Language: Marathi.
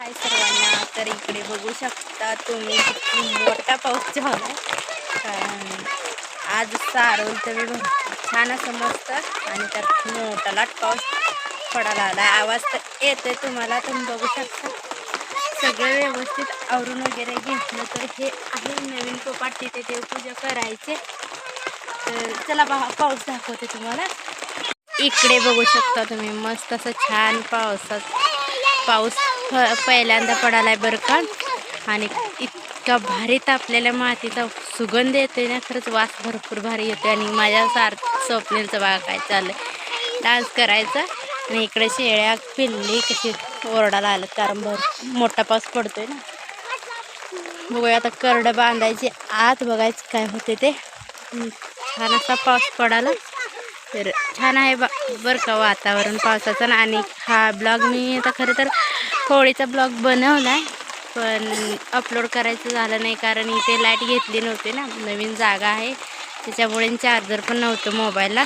हाय सर्वांना तर इकडे बघू शकता तुम्ही किती मोठा पाऊस झाला कारण आज सारोल तर छान असं मस्त आणि त्यात मोठा लाट पाऊस पडायला आला आवाज तर येतोय तुम्हाला तुम्ही बघू शकता. सगळं व्यवस्थित आवरून वगैरे घेतलं तर हे आहे नवीन पोपाट तिथे देवपूजा करायचे. तर चला बा पाऊस दाखवते तुम्हाला. इकडे बघू शकता तुम्ही मस्त असं छान पावसात पाऊस फ- पहिल्यांदा आहे बरं का? आणि इतका भारी तापलेल्या मातीचा सुगंध येतोय ना खरंच वास भरपूर भारी येतोय आणि माझ्या सारखं स्वप्नीलचं बाग काय चाललं डान्स करायचा आणि इकडे शेळ्या पिल्ली कशी ओरडायला आलं कारण भर मोठा पाऊस पडतोय ना. बघूया आता करडं बांधायची आत बघायचं काय होते ते. छान असा पाऊस पडाला तर छान आहे बा बरं का वातावरण पावसाचं आणि हा ब्लॉग मी आता खरं तर होळीचा ब्लॉग बनवला आहे पण अपलोड करायचं झालं नाही कारण इथे लाइट घेतली नव्हती ना. नवीन जागा आहे त्याच्यामुळे चार्जर पण नव्हतं मोबाईलला